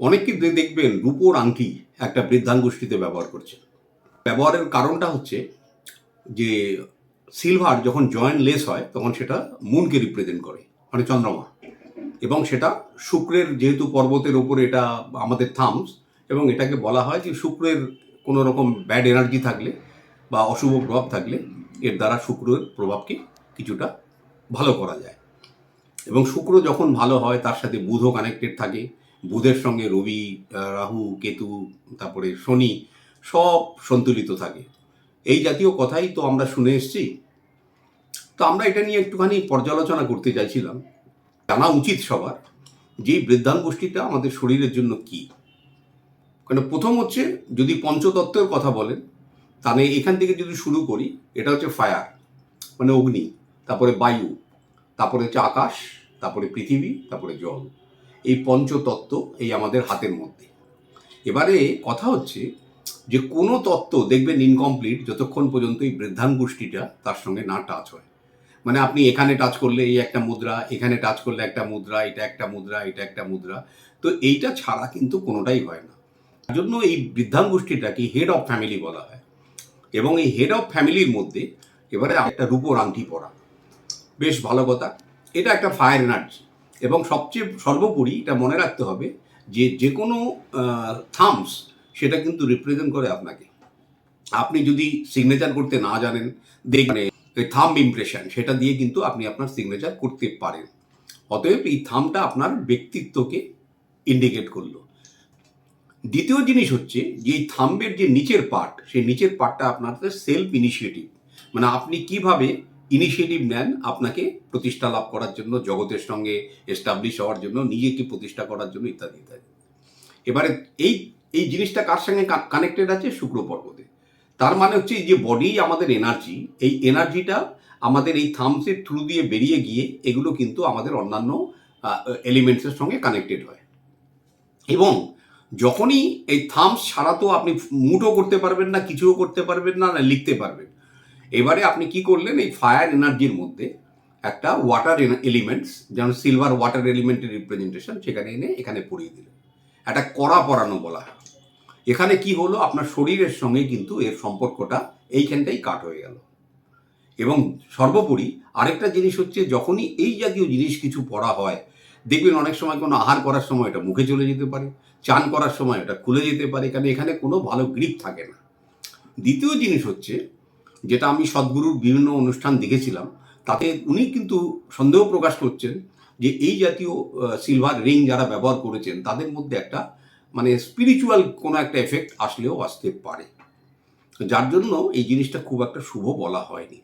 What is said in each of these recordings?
অনেক কিন্তু দেখবেন রূপোর আংটি একটা বৃদ্ধাঙ্গুষ্ঠিতে ব্যবহার করছে। ব্যবহারের কারণটা হচ্ছে যে সিলভার যখন জয়েন্ট লেস হয়, তখন সেটা মুনকে রিপ্রেজেন্ট করে মানে চন্দ্রমা। এবং সেটা শুক্রের যেহেতু পর্বতের ওপর এটা আমাদের থামস, এবং এটাকে বলা হয় যে শুক্রের কোনো রকম ব্যাড এনার্জি থাকলে বা অশুভ প্রভাব থাকলে এর দ্বারা শুক্রের প্রভাবকে কিছুটা ভালো করা যায়। এবং শুক্র যখন ভালো হয়, তার সাথে বুধও কানেক্টেড থাকে বুধের সঙ্গে রবি রাহু, কেতু, তারপরে শনি সব সন্তুলিত থাকে। এই জাতীয় কথাই তো আমরা শুনে এসেছি। তো আমরা এটা নিয়ে একটুখানি পর্যালোচনা করতে চাইছিলাম। জানা উচিত সবার যে বৃদ্ধাঙ্গুষ্ঠিটা আমাদের শরীরের জন্য কি। কারণ প্রথম হচ্ছে যদি পঞ্চতত্ত্বের কথা বলেন, তাহলে এখান থেকে যদি শুরু করি, এটা হচ্ছে ফায়ার মানে অগ্নি, তারপরে বায়ু, তারপরে হচ্ছে আকাশ, তারপরে পৃথিবী, তারপরে জল। এই পঞ্চতত্ত্ব এই আমাদের হাতের মধ্যে। এবারে কথা হচ্ছে যে কোনো তত্ত্ব দেখবেন ইনকমপ্লিট যতক্ষণ পর্যন্ত এই বৃদ্ধাঙ্গুষ্ঠিটা তার সঙ্গে না টাচ হয়। মানে আপনি এখানে টাচ করলে এই একটা মুদ্রা, এখানে টাচ করলে একটা মুদ্রা, এটা একটা মুদ্রা, এটা একটা মুদ্রা। তো এইটা ছাড়া কিন্তু কোনোটাই হয় না। তার জন্য এই বৃদ্ধাঙ্গুষ্ঠিটাকে হেড অফ ফ্যামিলি বলা হয়। এবং এই হেড অফ ফ্যামিলির মধ্যে এবারে একটা রূপোর আংটি পরা। বেশ ভালো কথা। এটা একটা ফায়ার এনার্জি এবং সবচেয়ে সর্বোপরি এটা মনে রাখতে হবে যে যে কোনো থামস সেটা কিন্তু রিপ্রেজেন্ট করে আপনাকে। আপনি যদি সিগনেচার করতে না জানেন, দেখবেন থাম ইমপ্রেশন সেটা দিয়ে কিন্তু আপনি আপনার সিগনেচার করতে পারেন। অতএব এই থামটা আপনার ব্যক্তিত্বকে ইন্ডিকেট করল। দ্বিতীয় জিনিস হচ্ছে যে এই থাম্বের যে নিচের পার্ট সেই নিচের পার্টটা আপনার সেলফ ইনিশিয়েটিভ মানে আপনি কীভাবে ইনিশিয়েটিভ নেন আপনাকে প্রতিষ্ঠা লাভ করার জন্য, জগতের সঙ্গে এস্টাবলিশ হওয়ার জন্য, নিজেকে প্রতিষ্ঠা করার জন্য ইত্যাদি ইত্যাদি। এবারে এই এই জিনিসটা কার সঙ্গে কানেক্টেড আছে? শুক্র পর্বতে। তার মানে হচ্ছে যে বডি আমাদের এনার্জি এই এনার্জিটা আমাদের এই থামসের থ্রু দিয়ে বেরিয়ে গিয়ে এগুলো কিন্তু আমাদের অন্যান্য এলিমেন্টসের সঙ্গে কানেক্টেড হয়। এবং যখনই এই থামস ছাড়া তো আপনি মুটও করতে পারবেন না, কিছুও করতে পারবেন না লিখতে পারবেন। এবারে আপনি কি করলেন? এই ফায়ার এনার্জির মধ্যে একটা ওয়াটার এলিমেন্টস যেমন সিলভার ওয়াটার এলিমেন্টের রিপ্রেজেন্টেশন সেখানে এনে এখানে পড়িয়ে দিলেন। একটা কড়া পরানো বলা হয়। এখানে কি হলো? আপনার শরীরের সঙ্গে কিন্তু এর সম্পর্কটা এইখানটাই কাট হয়ে গেল। এবং সর্বোপরি আরেকটা জিনিস হচ্ছে, যখনই এই জাতীয় জিনিস কিছু পড়া হয়, দেখবেন অনেক সময় কোনো আহার করার সময় এটা মুখে চলে যেতে পারে, চান করার সময় এটা খুলে যেতে পারে, কারণ এখানে কোনো ভালো গ্রিপ থাকে না। দ্বিতীয় জিনিস হচ্ছে যেটা আমি সদ্গুরুর বিভিন্ন অনুষ্ঠান দেখেছিলাম, তাতে উনি কিন্তু সন্দেহ প্রকাশ করছেন যে এই জাতীয় সিলভার রিং যারা ব্যবহার করেছেন, তাদের মধ্যে একটা মানে স্পিরিচুয়াল কোনো একটা এফেক্ট আসলেও আসতে পারে। যার জন্য এই জিনিসটা খুব একটা শুভ বলা হয়নি।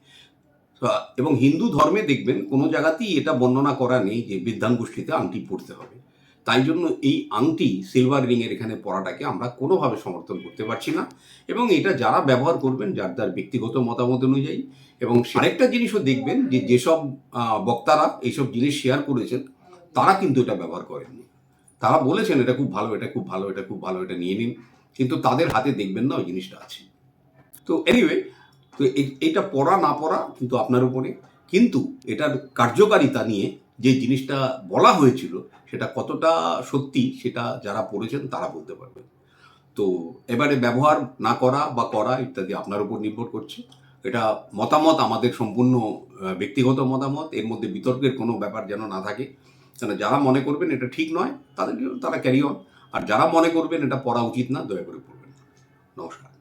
এবং হিন্দু ধর্মে দেখবেন কোনো জায়গাতেই এটা বর্ণনা করা নেই যে বৃদ্ধাঙ্গুষ্ঠিতে আংটি পড়তে হবে। তাই জন্য এই আংটি সিলভার রিংয়ের এখানে পড়াটাকে আমরা কোনোভাবে সমর্থন করতে পারছি না। এবং এটা যারা ব্যবহার করবেন, যার যার ব্যক্তিগত মতামত অনুযায়ী এবং আরেকটা জিনিসও দেখবেন যে যেসব বক্তারা এইসব জিনিস শেয়ার করেছেন, তারা কিন্তু এটা ব্যবহার করেননি। তারা বলেছেন, এটা খুব ভালো, এটা খুব ভালো, এটা খুব ভালো, এটা নিয়ে নিন। কিন্তু তাদের হাতে দেখবেন না ওই জিনিসটা আছে। তো এনিওয়ে তো এইটা পড়া, না পড়া কিন্তু আপনার উপরে। কিন্তু এটার কার্যকারিতা নিয়ে যে জিনিসটা বলা হয়েছিল সেটা কতটা সত্যি সেটা যারা পড়েছেন তারা বলতে পারবেন। তো এবারে ব্যবহার না করা বা করা ইত্যাদি আপনার উপর নির্ভর করছে। এটা মতামত, আমাদের সম্পূর্ণ ব্যক্তিগত মতামত, এর মধ্যে বিতর্কের কোনো ব্যাপার যেন না থাকে। কেন যারা মনে করবেন এটা ঠিক নয় তাদের তারা ক্যারি অন আর যারা মনে করবেন এটা পড়া উচিত না, দয়া করে পড়বেন। নমস্কার।